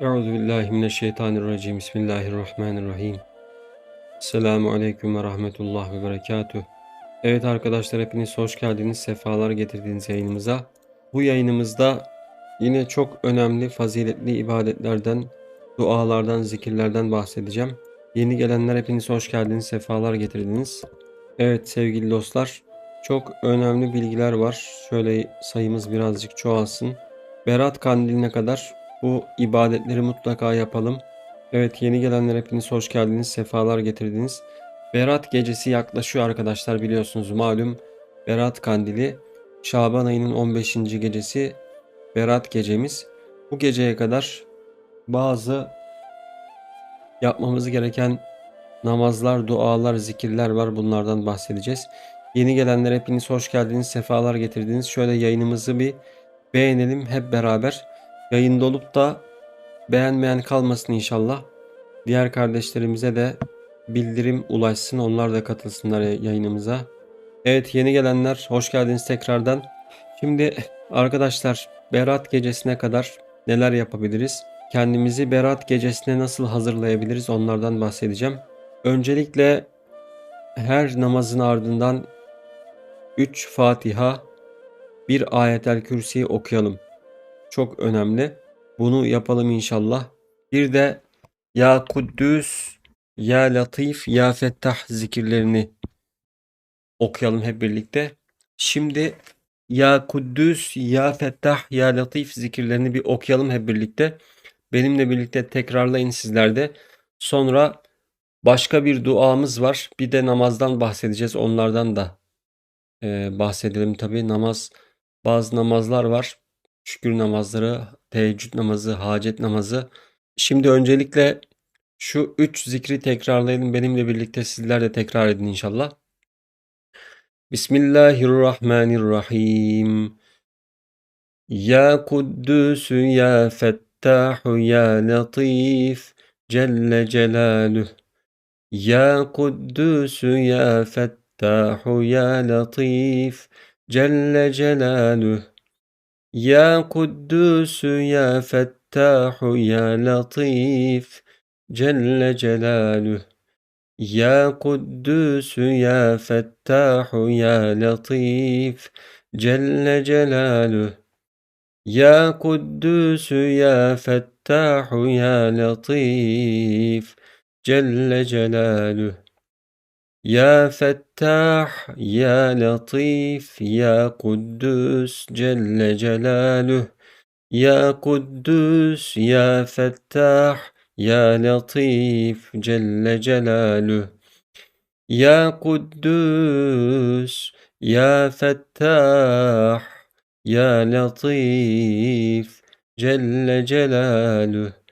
Euzu billahi mineşşeytanirracim. Bismillahirrahmanirrahim. Selamun aleyküm ve rahmetullah ve berekatuh. Evet arkadaşlar hepiniz hoş geldiniz. Sefalar getirdiniz yayınımıza. Bu yayınımızda yine çok önemli faziletli ibadetlerden, dualardan, zikirlerden bahsedeceğim. Yeni gelenler hepiniz hoş geldiniz. Sefalar getirdiniz. Evet sevgili dostlar çok önemli bilgiler var. Şöyle sayımız birazcık çoğalsın. Berat Kandili'ne kadar bu ibadetleri mutlaka yapalım. Evet yeni gelenler hepiniz hoş geldiniz. Sefalar getirdiniz. Berat gecesi yaklaşıyor arkadaşlar biliyorsunuz malum. Berat Kandili Şaban ayının 15. gecesi Berat gecemiz. Bu geceye kadar bazı yapmamız gereken namazlar, dualar, zikirler var. Bunlardan bahsedeceğiz. Yeni gelenler hepiniz hoş geldiniz, sefalar getirdiniz. Şöyle yayınımızı bir beğenelim hep beraber. Yayında olup da beğenmeyen kalmasın inşallah. Diğer kardeşlerimize de bildirim ulaşsın. Onlar da katılsınlar yayınımıza. Evet yeni gelenler hoş geldiniz tekrardan. Şimdi arkadaşlar Berat gecesine kadar neler yapabiliriz? Kendimizi Berat gecesine nasıl hazırlayabiliriz? Onlardan bahsedeceğim. Öncelikle her namazın ardından 3 Fatiha, bir ayetel kürsi okuyalım. Çok önemli. Bunu yapalım inşallah. Bir de Ya Kuddüs, Ya Latif, Ya Fettah zikirlerini okuyalım hep birlikte. Şimdi Ya Kuddüs, Ya Fettah, Ya Latif zikirlerini bir okuyalım hep birlikte. Benimle birlikte tekrarlayın sizler de. Sonra başka bir duamız var. Bir de namazdan bahsedeceğiz. Onlardan da bahsedelim tabii. Namaz, bazı namazlar var. Şükür namazları, teheccüd namazı, hacet namazı. Şimdi öncelikle şu üç zikri tekrarlayalım. Benimle birlikte sizler de tekrar edin inşallah. Bismillahirrahmanirrahim. Ya Kuddüsü ya Fettahu ya Latif Celle Celaluhu. Ya Kuddüsü ya Fettahu ya Latif Celle Celaluhu. Ya Kuddüsü ya Fettahu ya Latif Celle Celaluhu. Ya Kuddüsü ya Fettahu ya Latif Celle Celaluhu. Ya Kuddüsü ya Fettahu ya Latif Celle Celaluhu. Ya Fettah, Ya Latif, Ya Kuddüs Celle Celaluhu. Ya Kuddüs, Ya Fettah, Ya Latif Celle Celaluhu. Ya Kuddüs, Ya Fettah, Ya Latif Celle Celaluhu.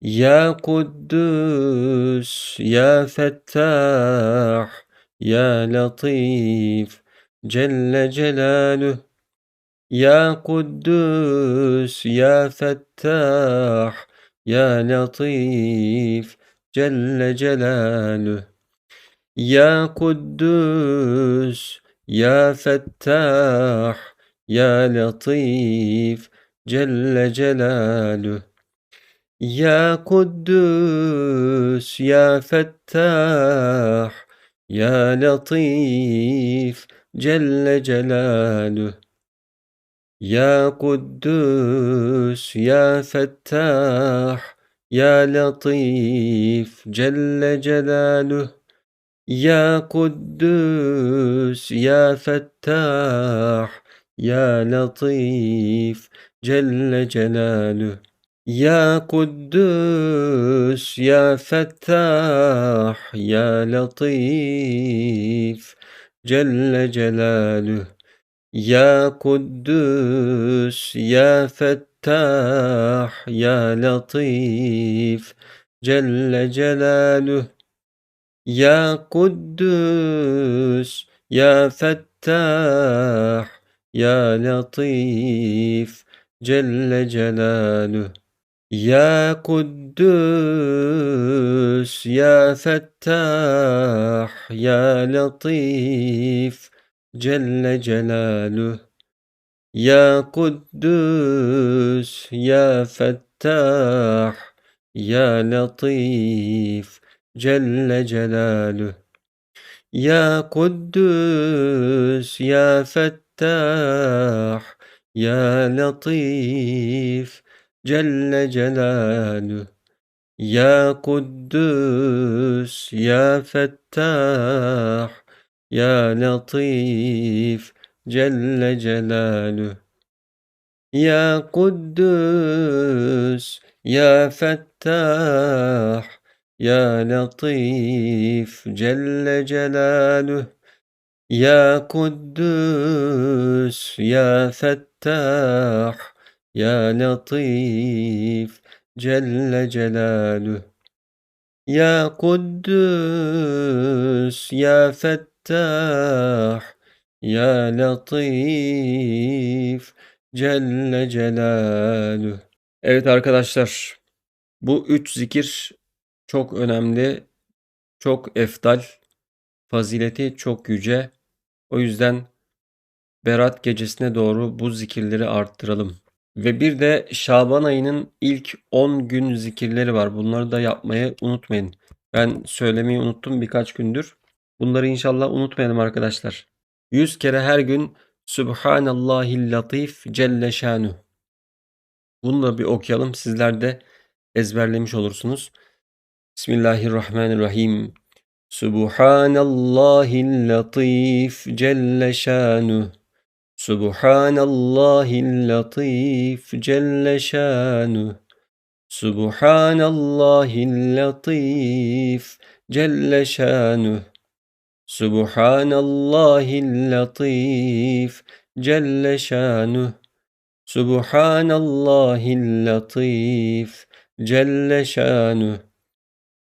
Ya Kuddüs, Ya Fettah, Ya Latif Celle Celaluhu. Ya Kuddüs, Ya Fettah, Ya Latif Celle Celaluhu. Ya Kuddüs, Ya Fettah, Ya Latif Celle Celaluhu. Ya Kuddüs, Ya Fettah, Ya Latif Celle Celaluhu. Ya Kuddüs, Ya Fettah, Ya Latif Celle Celaluhu. Ya Kuddüs, Ya Fettah, Ya Latif Celle Celaluhu. Ya Kuddüs, Ya Fettah, Ya Latif Celle Celaluhu. Ya Kuddüs, Ya Fettah, Ya Latif Celle Celaluhu. Ya Kuddüs, Ya Fettah, Ya Latif Celle Celaluhu. يا قدوس يا فتاح يا لطيف جل جلاله. يا قدوس يا فتاح يا لطيف جل جلاله. يا قدوس يا فتاح يا لطيف جل جلاله. يا قدوس يا فتاح يا لطيف جل جلاله. يا قدوس يا فتاح يا لطيف جل جلاله. يا قدوس يا فتاح Ya Latif Celle Celaluh Ya Kuddüs Ya Fettah Ya Latif Celle Celaluh Evet arkadaşlar bu üç zikir çok önemli, çok eftal, fazileti çok yüce. O yüzden Berat gecesine doğru bu zikirleri arttıralım. Ve bir de Şaban ayının ilk 10 gün zikirleri var. Bunları da yapmayı unutmayın. Ben söylemeyi unuttum birkaç gündür. Bunları inşallah unutmayalım arkadaşlar. 100 kere her gün Subhanallahil latif celle şanuh. Bunu da bir okuyalım. Sizler de ezberlemiş olursunuz. Bismillahirrahmanirrahim. Subhanallahil latif celle şanuh. Subhanallahil latif celle şanuh. Subhanallahil latif celle şanuh. Subhanallahil latif celle şanuh. Subhanallahil latif celle şanuh.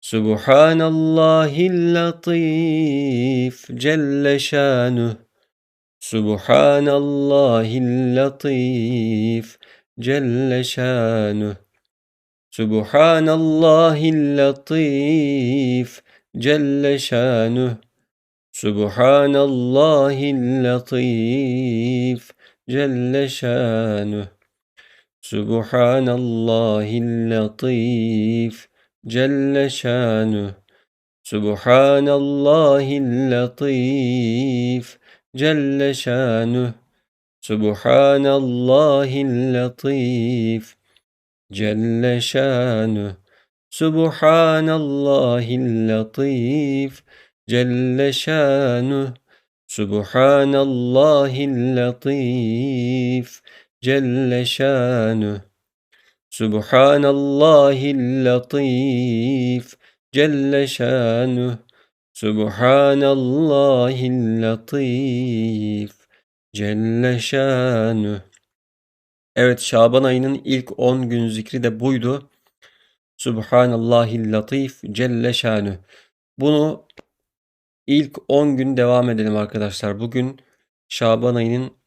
Subhanallahil latif celle şanuh. Subhanallahil latif celle şanuh. Subhanallahil latif celle şanuh. Subhanallahil latif celle şanuh. Subhanallahil latif celle şanuh. Subhanallahil latif جل شأنه. سبحان الله اللطيف. جل شأنه. سبحان الله اللطيف. جل شأنه. سبحان الله اللطيف. جل شأنه. سبحان الله اللطيف. جل شأنه. Subhanallahil latif celle şanuh. Evet Şaban ayının ilk 10 gün zikri de buydu. Subhanallahil latif celle şanuh. Bunu ilk 10 gün devam edelim arkadaşlar. Bugün Şaban ayının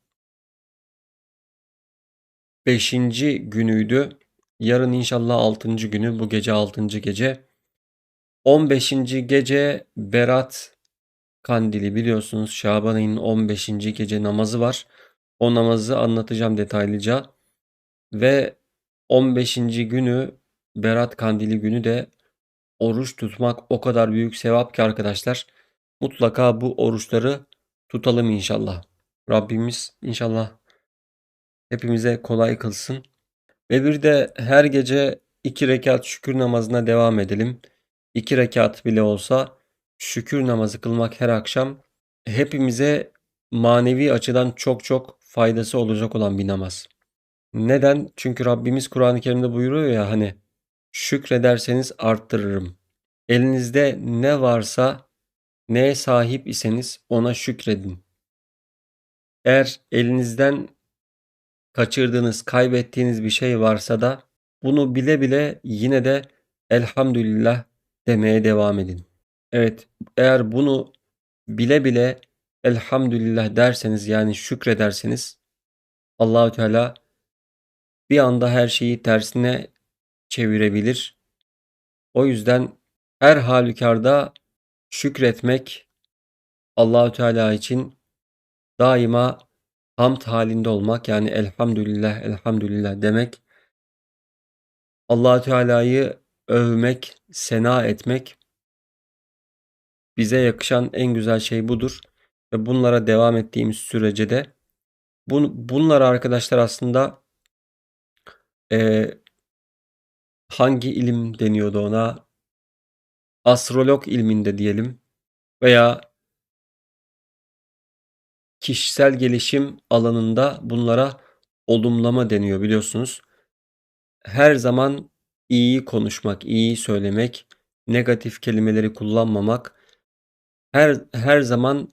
5. günüydü. Yarın inşallah 6. günü. Bu gece 6. gece. 15. gece Berat Kandili biliyorsunuz Şaban ayının 15. gece namazı var. O namazı anlatacağım detaylıca. Ve 15. günü Berat Kandili günü de oruç tutmak o kadar büyük sevap ki arkadaşlar. Mutlaka bu oruçları tutalım inşallah. Rabbimiz inşallah hepimize kolay kılsın. Ve bir de her gece iki rekat şükür namazına devam edelim. İki rekat bile olsa şükür namazı kılmak her akşam hepimize manevi açıdan çok çok faydası olacak olan bir namaz. Neden? Çünkü Rabbimiz Kur'an-ı Kerim'de buyuruyor ya hani şükrederseniz arttırırım. Elinizde ne varsa neye sahip iseniz ona şükredin. Eğer elinizden kaçırdığınız, kaybettiğiniz bir şey varsa da bunu bile bile yine de elhamdülillah demeye devam edin. Evet, eğer bunu bile bile elhamdülillah derseniz yani şükrederseniz Allahü Teala bir anda her şeyi tersine çevirebilir. O yüzden her halükarda şükretmek Allahü Teala için daima hamd halinde olmak yani elhamdülillah elhamdülillah demek allah Teala'yı övmek, sena etmek bize yakışan en güzel şey budur. Ve bunlara devam ettiğimiz sürece de bun, bunlar arkadaşlar aslında e, hangi ilim deniyordu ona? Astrolog ilminde diyelim veya kişisel gelişim alanında bunlara olumlama deniyor biliyorsunuz. Her zaman iyi konuşmak, iyi söylemek, negatif kelimeleri kullanmamak, her her zaman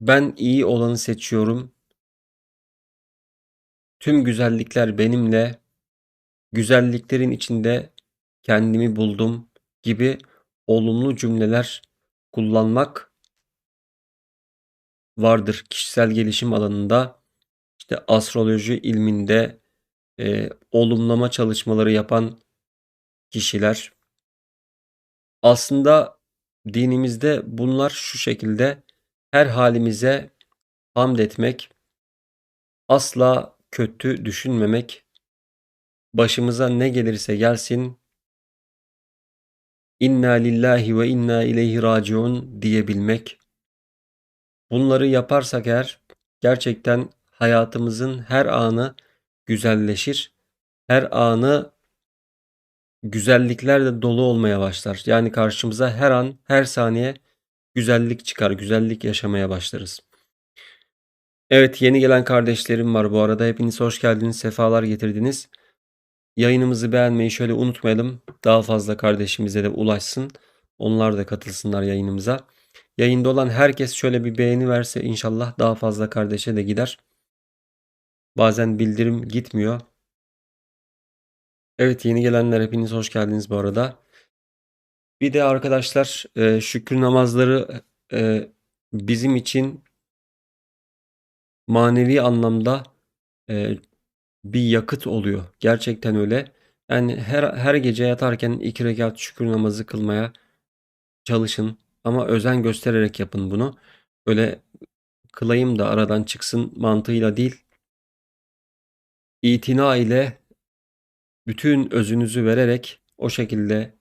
ben iyi olanı seçiyorum. Tüm güzellikler benimle. Güzelliklerin içinde kendimi buldum gibi olumlu cümleler kullanmak vardır kişisel gelişim alanında. İşte astroloji ilminde e, olumlama çalışmaları yapan kişiler. Aslında dinimizde bunlar şu şekilde her halimize hamd etmek, asla kötü düşünmemek, başımıza ne gelirse gelsin inna lillahi ve inna ileyhi raciun diyebilmek. Bunları yaparsak eğer gerçekten hayatımızın her anı güzelleşir. Her anı güzelliklerle dolu olmaya başlar. Yani karşımıza her an, her saniye güzellik çıkar, güzellik yaşamaya başlarız. Evet yeni gelen kardeşlerim var bu arada. Hepiniz hoş geldiniz, sefalar getirdiniz. Yayınımızı beğenmeyi şöyle unutmayalım. Daha fazla kardeşimize de ulaşsın. Onlar da katılsınlar yayınımıza. Yayında olan herkes şöyle bir beğeni verse inşallah daha fazla kardeşe de gider. Bazen bildirim gitmiyor. Evet yeni gelenler hepiniz hoş geldiniz bu arada. Bir de arkadaşlar e, şükür namazları e, bizim için manevi anlamda e, bir yakıt oluyor. Gerçekten öyle. Yani her her gece yatarken iki rekat şükür namazı kılmaya çalışın ama özen göstererek yapın bunu. Öyle kılayım da aradan çıksın mantığıyla değil. İtina ile bütün özünüzü vererek o şekilde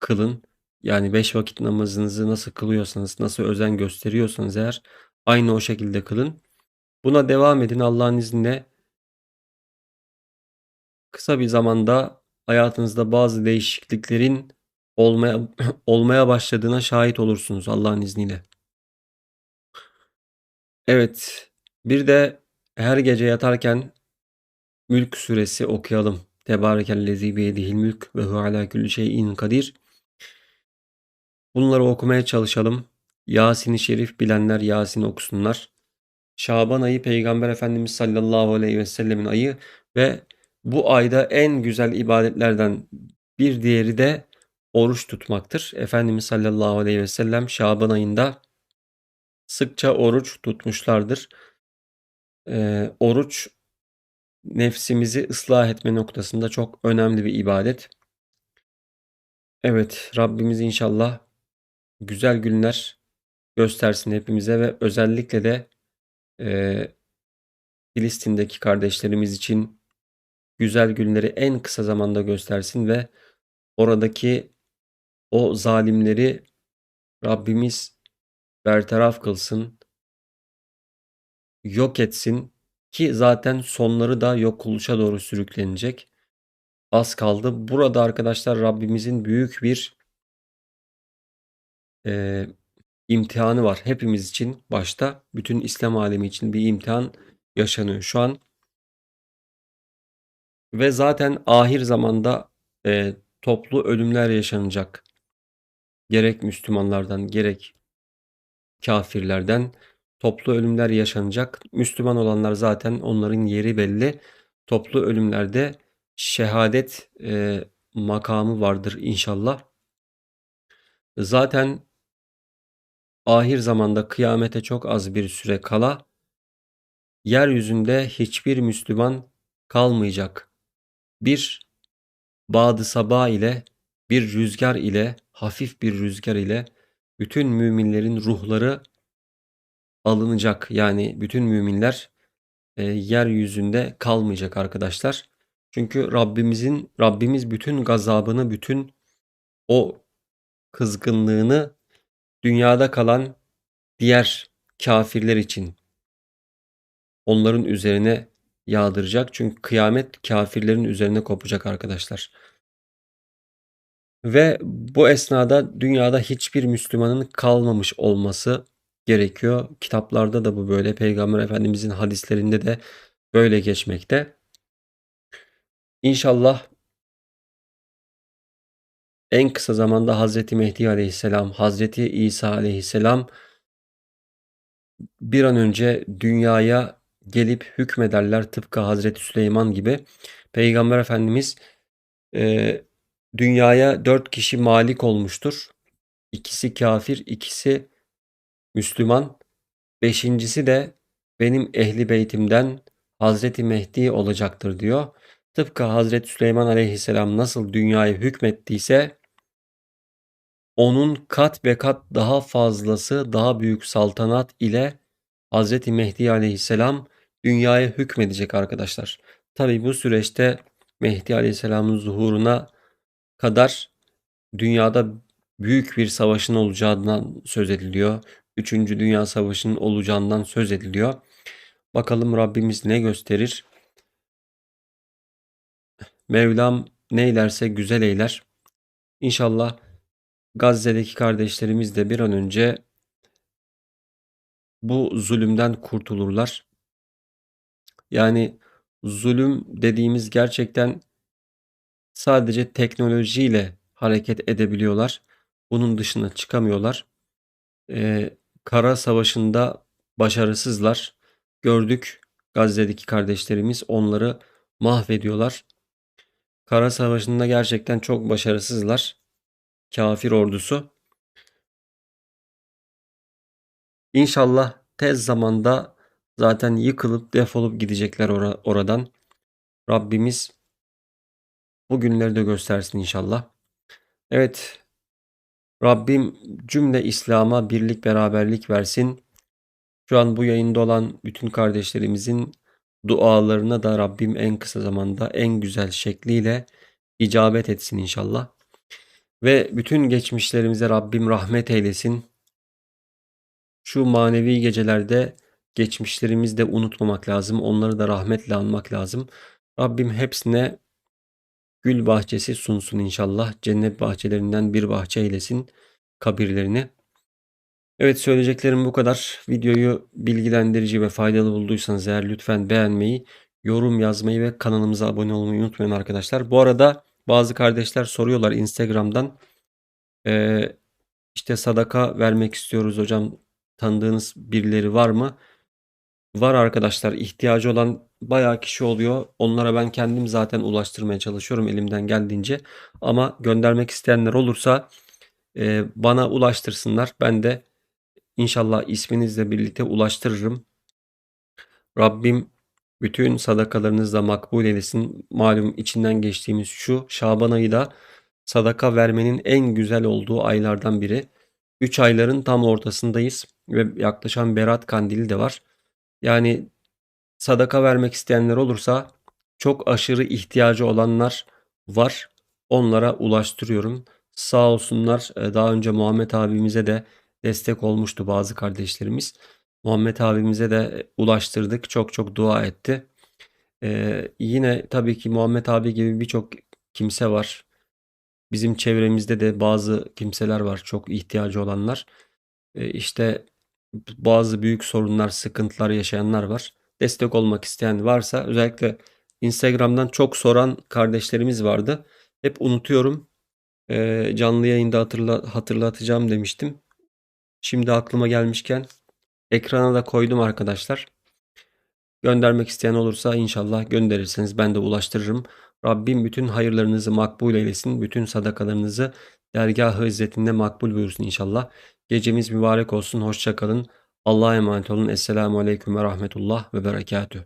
kılın. Yani beş vakit namazınızı nasıl kılıyorsanız, nasıl özen gösteriyorsanız eğer aynı o şekilde kılın. Buna devam edin Allah'ın izniyle. Kısa bir zamanda hayatınızda bazı değişikliklerin olmaya olmaya başladığına şahit olursunuz Allah'ın izniyle. Evet, bir de her gece yatarken Mülk suresi okuyalım. Tebarekellezi biyedihil mülk ve hu ala kulli şeyin kadir. Bunları okumaya çalışalım. Yasin-i Şerif bilenler Yasin okusunlar. Şaban ayı Peygamber Efendimiz sallallahu aleyhi ve sellemin ayı ve bu ayda en güzel ibadetlerden bir diğeri de oruç tutmaktır. Efendimiz sallallahu aleyhi ve sellem Şaban ayında sıkça oruç tutmuşlardır. Ee, oruç nefsimizi ıslah etme noktasında çok önemli bir ibadet. Evet, Rabbimiz inşallah güzel günler göstersin hepimize ve özellikle de e, Filistin'deki kardeşlerimiz için güzel günleri en kısa zamanda göstersin ve oradaki o zalimleri Rabbimiz bertaraf kılsın, yok etsin ki zaten sonları da yok oluşa doğru sürüklenecek. Az kaldı. Burada arkadaşlar Rabbimizin büyük bir e, imtihanı var. Hepimiz için başta bütün İslam alemi için bir imtihan yaşanıyor şu an. Ve zaten ahir zamanda e, toplu ölümler yaşanacak. Gerek Müslümanlardan gerek kafirlerden toplu ölümler yaşanacak. Müslüman olanlar zaten onların yeri belli. Toplu ölümlerde şehadet e, makamı vardır inşallah. Zaten ahir zamanda kıyamete çok az bir süre kala yeryüzünde hiçbir Müslüman kalmayacak. Bir Badı Sabah ile bir rüzgar ile hafif bir rüzgar ile bütün müminlerin ruhları alınacak. Yani bütün müminler e, yeryüzünde kalmayacak arkadaşlar. Çünkü Rabbimizin Rabbimiz bütün gazabını, bütün o kızgınlığını dünyada kalan diğer kafirler için onların üzerine yağdıracak. Çünkü kıyamet kafirlerin üzerine kopacak arkadaşlar. Ve bu esnada dünyada hiçbir Müslümanın kalmamış olması gerekiyor. Kitaplarda da bu böyle. Peygamber Efendimizin hadislerinde de böyle geçmekte. İnşallah en kısa zamanda Hazreti Mehdi Aleyhisselam, Hazreti İsa Aleyhisselam bir an önce dünyaya gelip hükmederler tıpkı Hazreti Süleyman gibi. Peygamber Efendimiz e, dünyaya dört kişi malik olmuştur. İkisi kafir, ikisi Müslüman. Beşincisi de benim ehli beytimden Hazreti Mehdi olacaktır diyor. Tıpkı Hazreti Süleyman Aleyhisselam nasıl dünyayı hükmettiyse onun kat ve kat daha fazlası, daha büyük saltanat ile Hazreti Mehdi Aleyhisselam dünyaya hükmedecek arkadaşlar. Tabi bu süreçte Mehdi Aleyhisselam'ın zuhuruna kadar dünyada büyük bir savaşın olacağından söz ediliyor. Üçüncü Dünya Savaşı'nın olacağından söz ediliyor. Bakalım Rabbimiz ne gösterir? Mevlam ne eylerse güzel eyler. İnşallah Gazze'deki kardeşlerimiz de bir an önce bu zulümden kurtulurlar. Yani zulüm dediğimiz gerçekten sadece teknolojiyle hareket edebiliyorlar. Bunun dışına çıkamıyorlar. Ee, kara savaşında başarısızlar. Gördük Gazze'deki kardeşlerimiz onları mahvediyorlar. Kara savaşında gerçekten çok başarısızlar. Kafir ordusu. İnşallah tez zamanda zaten yıkılıp defolup gidecekler or oradan. Rabbimiz bu günleri de göstersin inşallah. Evet Rabbim cümle İslam'a birlik beraberlik versin. Şu an bu yayında olan bütün kardeşlerimizin dualarına da Rabbim en kısa zamanda en güzel şekliyle icabet etsin inşallah. Ve bütün geçmişlerimize Rabbim rahmet eylesin. Şu manevi gecelerde geçmişlerimizi de unutmamak lazım. Onları da rahmetle anmak lazım. Rabbim hepsine gül bahçesi sunsun inşallah. Cennet bahçelerinden bir bahçe eylesin kabirlerini. Evet söyleyeceklerim bu kadar. Videoyu bilgilendirici ve faydalı bulduysanız eğer lütfen beğenmeyi, yorum yazmayı ve kanalımıza abone olmayı unutmayın arkadaşlar. Bu arada bazı kardeşler soruyorlar Instagram'dan. Ee, işte sadaka vermek istiyoruz hocam. Tanıdığınız birileri var mı? Var arkadaşlar. ihtiyacı olan bayağı kişi oluyor. Onlara ben kendim zaten ulaştırmaya çalışıyorum elimden geldiğince. Ama göndermek isteyenler olursa e, bana ulaştırsınlar. Ben de inşallah isminizle birlikte ulaştırırım. Rabbim bütün sadakalarınızla makbul eylesin. Malum içinden geçtiğimiz şu Şaban ayı da sadaka vermenin en güzel olduğu aylardan biri. 3 ayların tam ortasındayız ve yaklaşan Berat Kandili de var. Yani sadaka vermek isteyenler olursa çok aşırı ihtiyacı olanlar var. Onlara ulaştırıyorum. Sağ olsunlar e, daha önce Muhammed abimize de destek olmuştu bazı kardeşlerimiz. Muhammed abimize de ulaştırdık. Çok çok dua etti. Ee, yine tabii ki Muhammed abi gibi birçok kimse var. Bizim çevremizde de bazı kimseler var çok ihtiyacı olanlar. Ee, işte bazı büyük sorunlar, sıkıntılar yaşayanlar var. Destek olmak isteyen varsa özellikle Instagram'dan çok soran kardeşlerimiz vardı. Hep unutuyorum. Ee, canlı yayında hatırla, hatırlatacağım demiştim. Şimdi aklıma gelmişken ekrana da koydum arkadaşlar. Göndermek isteyen olursa inşallah gönderirseniz ben de ulaştırırım. Rabbim bütün hayırlarınızı makbul eylesin. Bütün sadakalarınızı dergah-ı izzetinde makbul buyursun inşallah. Gecemiz mübarek olsun. Hoşçakalın. Allah'a emanet olun. Esselamu Aleyküm ve Rahmetullah ve Berekatüh.